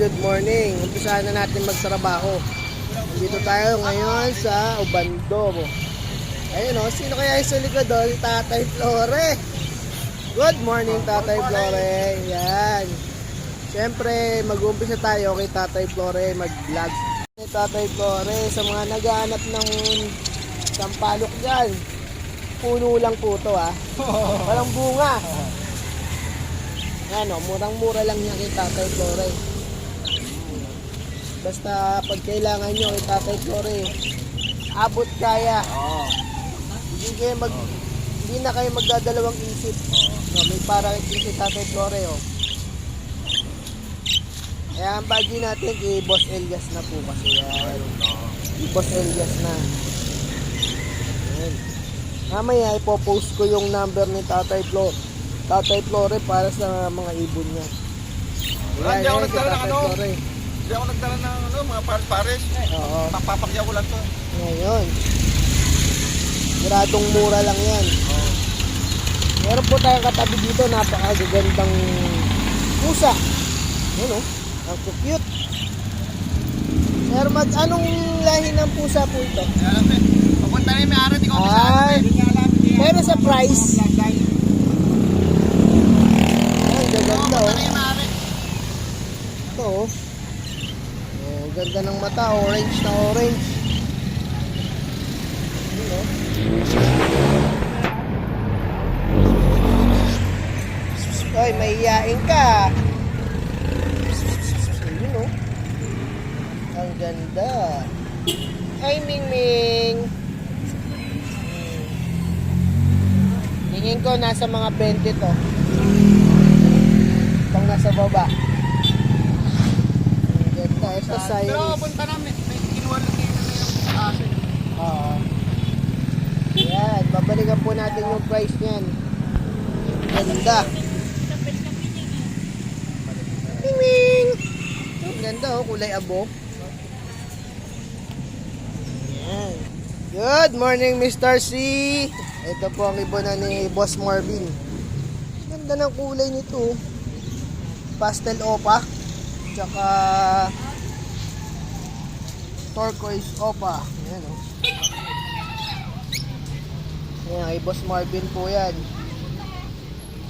good morning. Umpisahan na natin magtrabaho. Dito tayo ngayon sa Ubando. Ayun o, sino kaya yung o? Si Tatay Flore. Good morning, Tatay Flore. Yan. Siyempre, mag-umpisa tayo kay Tatay Flore mag-vlog. Tatay Flore, sa mga naghahanap ng sampalok dyan, puno lang po to ah. Walang bunga. Ano, murang-mura lang niya kay Tatay Flore. Basta pag kailangan nyo kay Tatay Flore, abot kaya. Oo. Hindi kayo mag hindi na kayo magdadalawang isip. No, may para kay si Tatay Flore oh. Kaya ang bagay natin kay Boss Elias na po kasi yan. Kay Boss Elias na. Ayan. Mamaya ipopost ko yung number ni Tatay Flore. Tatay Flore para sa mga ibon niya. Wala, hindi ako nagdala ng ano. Hindi ako nagdala ng ano, mga pares-pares. Oo. Papapakyaw ko lang to. Ngayon. Gradong mura lang yan. Oo. Meron po tayong katabi dito, napakagagandang pusa. Oh, ang cute. Sir, mag anong lahi ng pusa po ito? Lang eh. Papunta na yung may-ari, di ko kasama. Pero sa price, ay, gaganda oh. Ito oh. Oh, ganda ng mata, orange na orange. Yun. Ay, may iyain ka. Yun oh. Ang ganda. Ay, Ming Ming. Hmm. Tingin ko nasa mga 20 to. Pang nasa baba. Ito size. Pero punta namin. May kinuha lang kayo na yung aso. Oo. Yan. Babalikan po natin yung price niyan. Ganda. Ming Ming! Ang ganda oh. Kulay abo. Yan. Good morning, Mr. C. Ito po ang ibonan ni Boss Marvin. Ganda ng kulay nito. oh. Pastel opa. Tsaka turquoise opa. Ayan oh. Ayan, kay Boss Marvin po yan.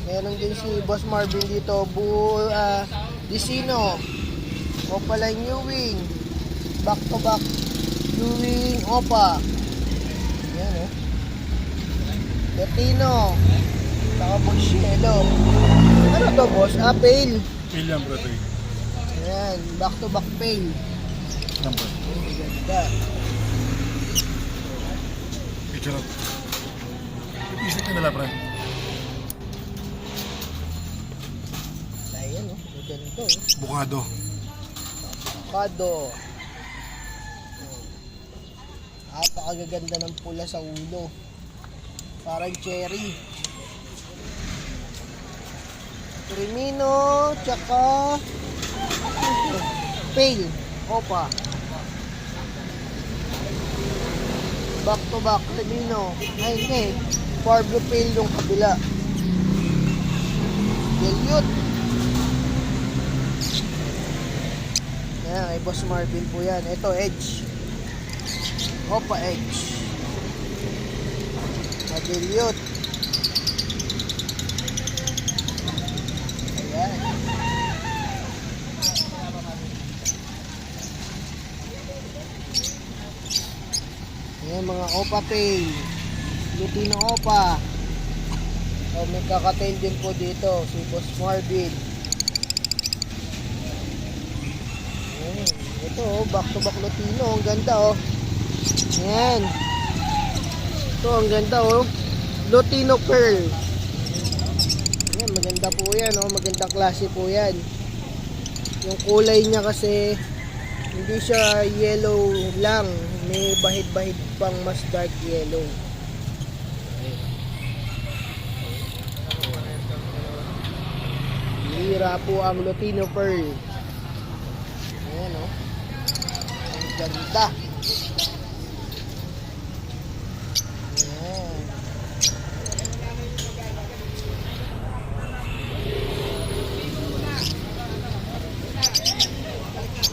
Meron din si Boss Marvin dito, Bu, ah, Dicino, Opalay Newing, back to back, Newing Opa. Ayan oh. Latino, saka Bolsielo. Ano to boss? Ah, pale. William Brother. Ayan, back to back pale. Number. Picture up. Isip ka nila, pre. Ayan oh, ganda oh. Bukado. Avocado. Napakagaganda ng pula sa ulo. Parang cherry. Crimino, tsaka pale. Opa. Back to back, Crimino. Ay, hindi. Far blue pale yung kabila. Dilute. Ayan, kay Boss Marvin po yan. Ito, Edge. Opa, Edge. Madilyot. Ayan. Ayan, mga Opa Pay. Lutino Opa. So, may kakatail din po dito, si Boss Marvin. Ayan. Ito, oh, back to back Lutino. Ang ganda, oh. Ayan. Ito, ang ganda, oh. Lutino Pearl. Ayan, maganda po yan, oh. Magandang klase po yan. Yung kulay niya kasi, hindi siya yellow lang. May bahid-bahid pang mas dark yellow. Hira po ang Lutino Pearl. Ayan, oh. Ang ganda.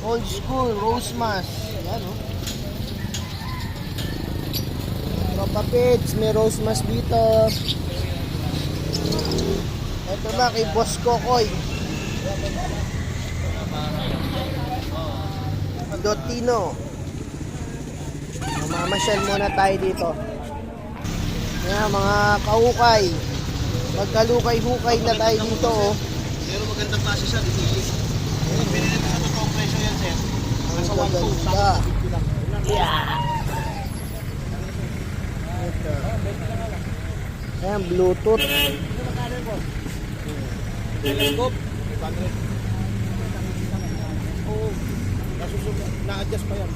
Old school, rose mask. Yan, oh. Tropa Pids, may rose mask dito. Ito na kay Boss Kokoy. Dotino. Mamamasyal muna tayo dito. Yan, mga kahukay. Magkalukay-hukay na tayo dito, oh. Pero magandang klase siya, di sili. Yung binili ko sa totoong presyo yan, sir. Nasa Ang 1.2, gaganda. sa 50 lang. Ito. Ayan, Bluetooth. Telescope, 500. Oo. Nasusunod, na-adjust pa yan.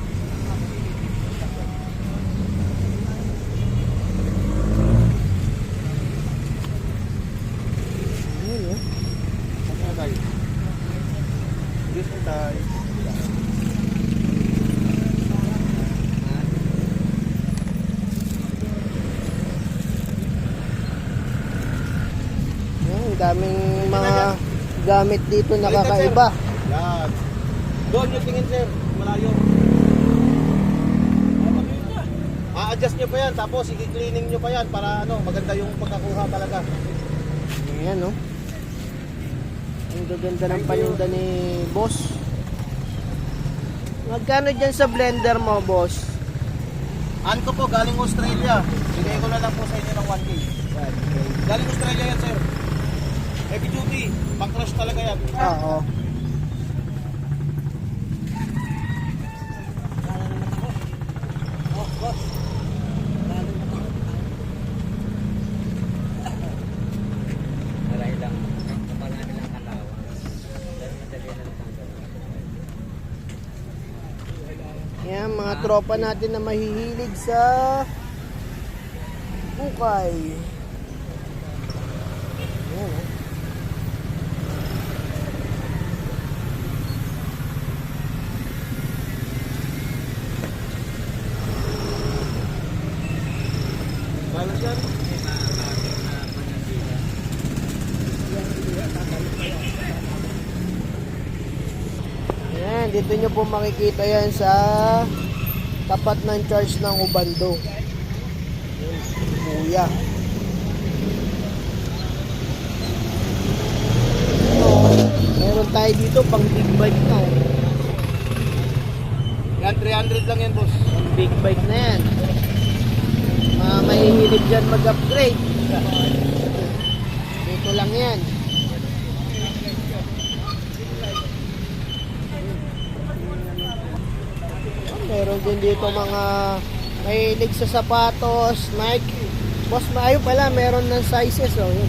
Ayun, oh. Saan na tayo? Dito na tayo. Ayan, ang daming mga gamit dito na kakaiba. Yan. Doon yung tingin, sir. Malayo. A-adjust nyo pa yan, tapos i-cleaning nyo pa yan para ano, maganda yung pagkakuha talaga. Ayan, no? Ang gaganda ng paninda ni boss. Magkano dyan sa blender mo, boss? Ano po, galing Australia. Bigay ko na lang po sa inyo ng 1K. Galing Australia yan, sir. Heavy duty. Pang crush talaga yan. Oo. Madali na natanggal. Yan, mga tropa natin na mahihilig sa bukay. Yan, oh. Balance yan. Yan, dito nyo po makikita yan sa tapat ng church ng Ubando. Kuya. Meron tayo dito pang big bike na. oh. Yan, 300 lang yan, boss. Pang big bike na yan. Mga mahihilig dyan mag-upgrade. Dito lang yan. Meron din dito mga mahilig sa sapatos, Nike. Boss, maayo pala, meron ng sizes. Oh, yun.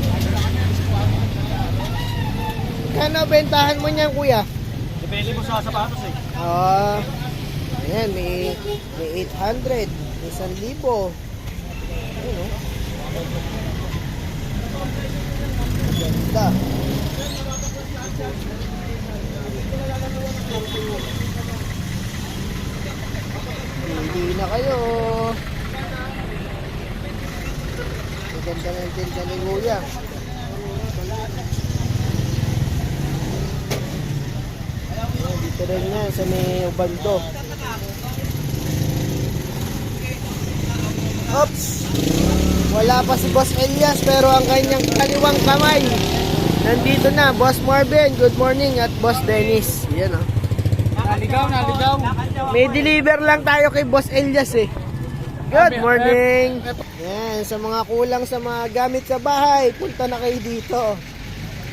Kano bentahan mo niyan, kuya? Depende mo sa sapatos eh. Ah, ayan, may, may 800, may 1,000. Ayun, oh. Ganda. Pili na kayo. Ang ganda ng tinda ni Kuya. Ayan, dito rin yan sa may Ubando. Oops! Wala pa si Boss Elias pero ang kanyang kaliwang kamay. Nandito na, Boss Marvin, good morning at Boss Dennis. Yan oh. Naligaw, naligaw. May deliver lang tayo kay Boss Elias eh. Good morning! Yan, sa mga kulang sa mga gamit sa bahay, punta na kayo dito.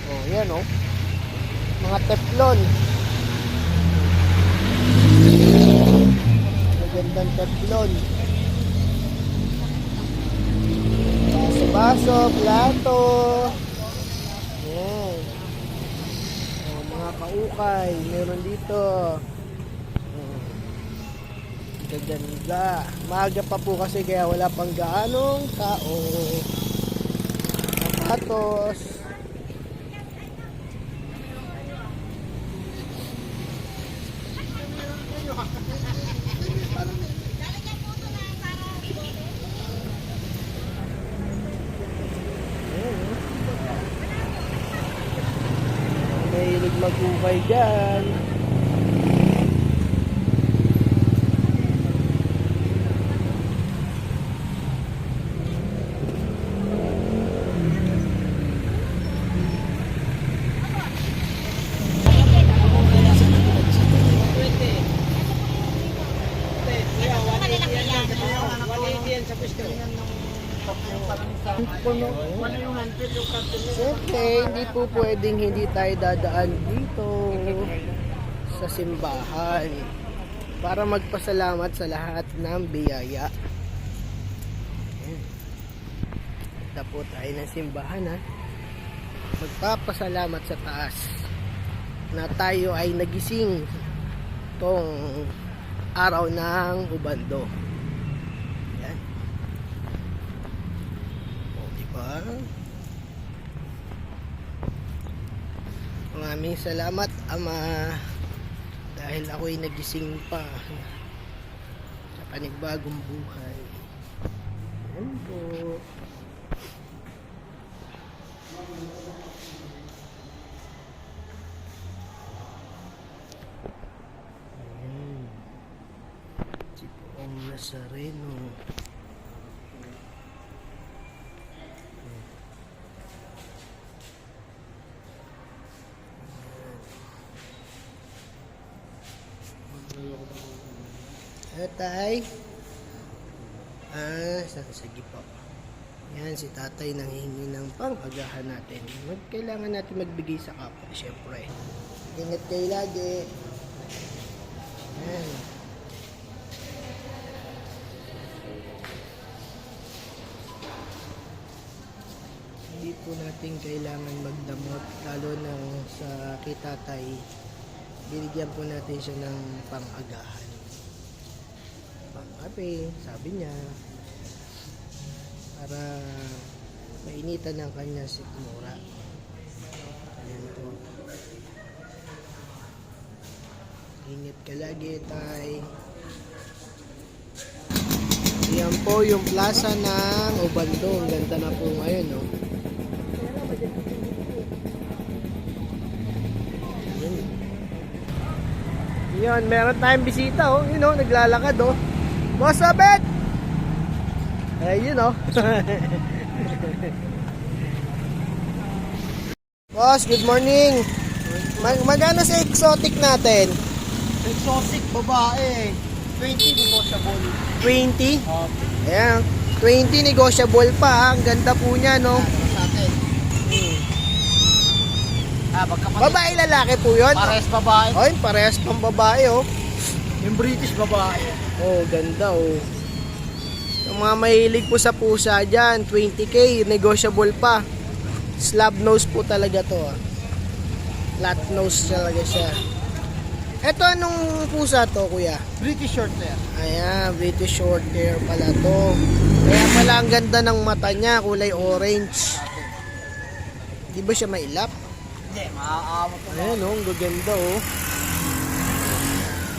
Oh, yan oh. Mga teflon. Magandang teflon. Baso-baso, plato. Yan. Oh, mga kaukay, meron dito. Gaganda. Maaga pa po kasi kaya wala pang gaanong tao. Sapatos. Oh. Mahilig mag-ukay dyan. yan sa piskringan ng Okay, hindi po pwedeng hindi tayo dadaan dito sa simbahan para magpasalamat sa lahat ng biyaya. Punta po tayo ng simbahan ha. Magpapasalamat sa taas na tayo ay nagising tong araw ng ubando. Diba? Maraming salamat, Ama. Dahil ako'y nagising pa sa panibagong buhay. Yan po. Ayan. Si Poong Nazareno. Tay? Ah, sa- sige po. Yan, si tatay nanghihingi ng pangagahan natin. Mag, kailangan natin magbigay sa kapwa, syempre. Ingat kayo lagi. Yan. Hindi po natin kailangan magdamot, lalo na sa kitatay. Binigyan po natin siya ng pangagahan. Pang-ape, sabi niya. Para mainitan ng kanya sikmura. Ayan po. Ingat ka lagi, tay. Yan po yung plaza ng Ubando. Ang ganda na po ngayon, no? Yan. Yan, meron tayong bisita, oh. Yun, oh, naglalakad, oh. Boss Abet! Ayun, oh. Boss, good morning. Mag magano sa exotic natin? Exotic babae. 20 negotiable. 20? Uh, Ayan, 20 negotiable pa. ah. Ang ganda po niya, no? sa atin. Ah, magkapatid. Babae lalaki po yun. Pares babae. Ay, parehas pang babae, oh. Yung British babae. Oh, ganda, oh. Yung mga mahilig po sa pusa dyan, 20k, negotiable pa. Slab nose po talaga to, ah. Flat nose talaga siya. Eto, anong pusa to, kuya? British short hair. Ayan, British short hair pala to. Kaya pala ang ganda ng mata niya, kulay orange. Di ba siya mailap? Hindi, maaawat ko. Ayan oh, ang gaganda oh.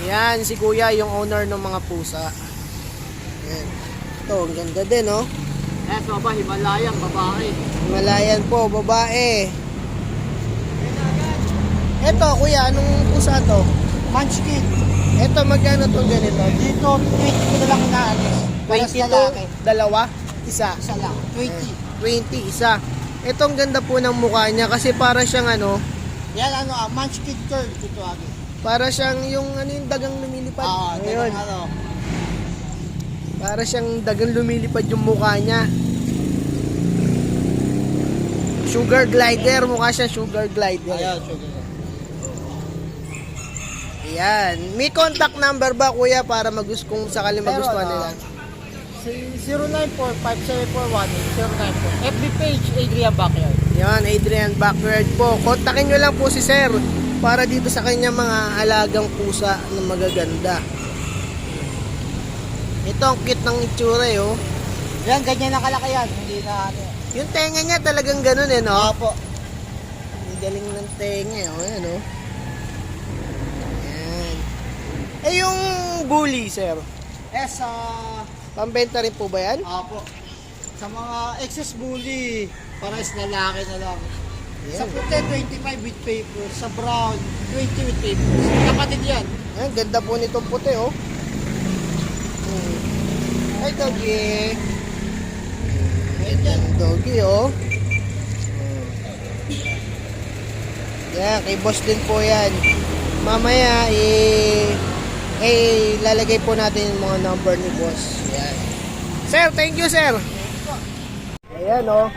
Yan, si kuya yung owner ng mga pusa. Ayan. Ito, ang ganda din oh. Eh, so ba, Himalayan, babae. Himalayan po, babae. Ito, kuya, anong pusa to? Munchkin. Ito, magkano to ganito? Dito, 20 ko na lang inaalis. Pares 22, lalaki. dalawa, isa. Isa lang. 20. 20, isa. Ito, ang ganda po ng mukha niya kasi para siyang ano, Yan ano, ah, Munchkin curl. Dito agi. Para siyang yung ano yung dagang lumilipad. Ah, Ayun. ano. Para siyang dagang lumilipad yung mukha niya. Sugar glider, mukha siya sugar glider. Ayan, sugar. Ayan. May contact number ba kuya para magus kung sakali magustuhan ano, nila? Si 094-5741-094. FB page, Adrian Backyard. Yan, Adrian Backyard po. Kontakin nyo lang po si Sir para dito sa kanya mga alagang pusa na magaganda. Ito ang cute ng itsura eh, oh. Yan, ganyan na kalaki yan. Hindi na ano. Yung tenga niya talagang ganun eh, no? Opo. Ang galing ng tenga, eh, oh. Ayan, oh. Ayan. Eh, yung bully, Sir. Eh, sa... Pambenta rin po ba yan? Opo. Sa mga excess bully, pares lalaki na lang. Sa Ayan. puti, 25 with paper. Sa brown, 20 with paper. Kapatid yan. Ayan, ganda po nitong puti, oh. Hmm. Ay, doggy. Ganda ng doggy, oh. Hmm. Yan, kay boss din po yan. Mamaya, eh, eh, lalagay po natin yung mga number ni boss. Yan. Sir, thank you, sir. Ayan, oh.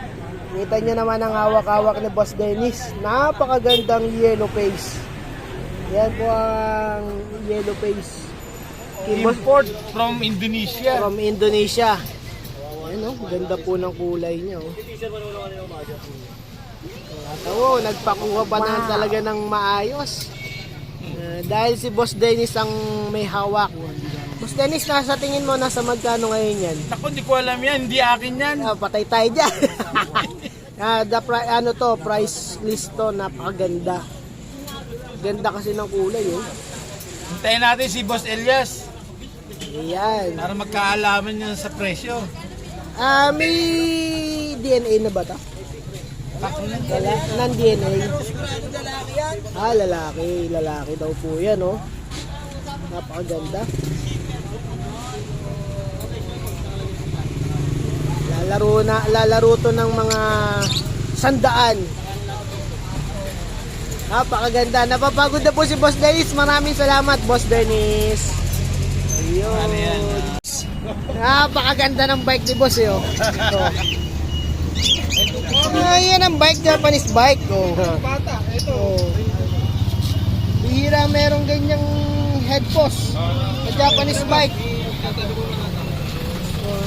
Kita nyo naman ang hawak-hawak ni Boss Dennis. Napakagandang yellow face. Yan po ang yellow face. Kay Boss Import from Indonesia. from Indonesia. Ayan oh, ganda po ng kulay niya oh. At oh, nagpakuha pa na talaga ng maayos. Eh, dahil si Boss Dennis ang may hawak. Boss Dennis, nasa tingin mo nasa magkano ngayon yan? Ako, hindi ko alam yan. Hindi akin yan. Ah, patay tayo dyan. ah, the pri- ano to, price list to, napakaganda. Ganda kasi ng kulay eh. Hintayin natin si Boss Elias Ayan. para magkaalaman niya sa presyo. Ah, may DNA na ba to? Wala, non-DNA. Ah, lalaki. Lalaki daw po yan, oh. Napakaganda. Lalaro na, lalaro to ng mga sandaan. Napakaganda. Napapagod na po si Boss Dennis. Maraming salamat, Boss Dennis. Ayun. Napakaganda ng bike ni Boss eh. Oh. Ito. Ah, yan ang bike, Japanese bike. Oh. Bata, ito. Oh. Bihira merong ganyang head post Japanese bike.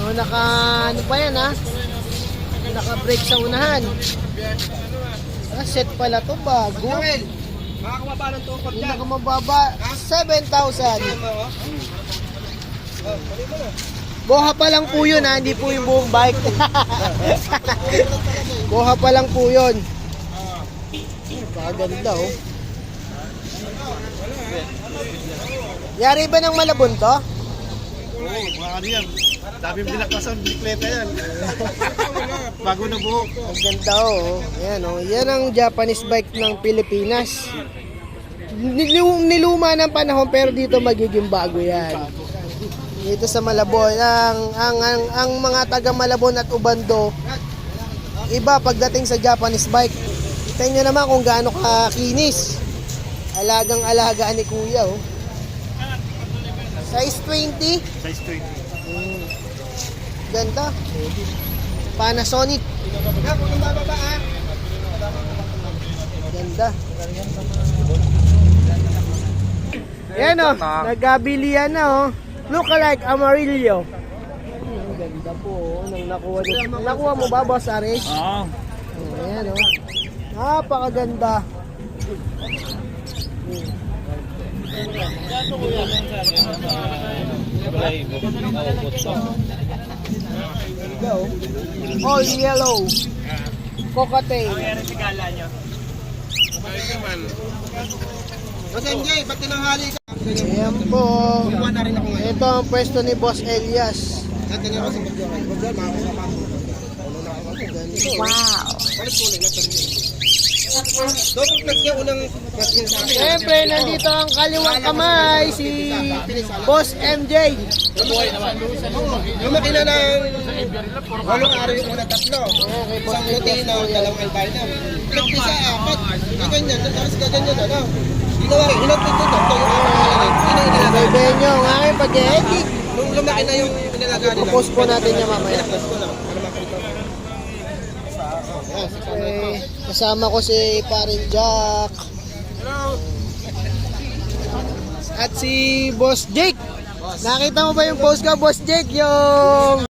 Oh, naka ano pa yan ha? Naka brake sa unahan. Ah, set pala to bago. Makakamaba ng tukod Hindi na mababa. 7,000. Boha pa lang po yun ha, hindi po yung buong bike. Boha pa lang po yun. Paganda oh. Yari ba ng malabon to? Oo, yan. Dami binakasan, bisikleta yan. Bago na buhok. Ang ganda oh. Ayan oh. Yan ang Japanese bike ng Pilipinas. Nilu- niluma ng panahon pero dito magiging bago yan. Dito sa Malabon, ang, ang, ang, ang mga taga Malabon at Ubando, iba pagdating sa Japanese bike. Kita nyo naman kung gaano kakinis. Alagang alaga ni Kuya oh. Size 20. Size 20. Ganda. Panasonic. Ganda. Yan o, nagabili yan na o. Look alike Amarillo. Ang ganda po o, nang nakuha niyo. Nakuha mo ba, Boss Aris? Oo. Oh, ayan o. Napakaganda. Ganda o. All yellow. Cocktail. Boss MJ, ba't tinanghali ka? Ayan po. Na rin ako ngayon. Ito ang pwesto ni Boss Elias. At tingnan ko sa pagdyo kayo. Pagdyo, makakasama ko. Wow. Balik niyo. Double plus niya unang plus niya sa akin. Siyempre, nandito ang kaliwang kamay, si Boss MJ. Lumaki na ng walong araw yung una tatlo. Isang Lutino, dalawang albino. Plus isa, apat. Yung ganyan, tapos gaganyan, ano? Ginawa, ilang pito to, ito yung apat na lang. Yun ang inalaga. Bebe nyo, ang aking pag-edit. Nung lumaki na yung inalaga nila. Post po natin niya mamaya. Plus ko lang, para makita. Okay, kasama ko si Parin Jack. At si Boss Jake. Nakita mo ba yung post ko, Boss Jake? Yung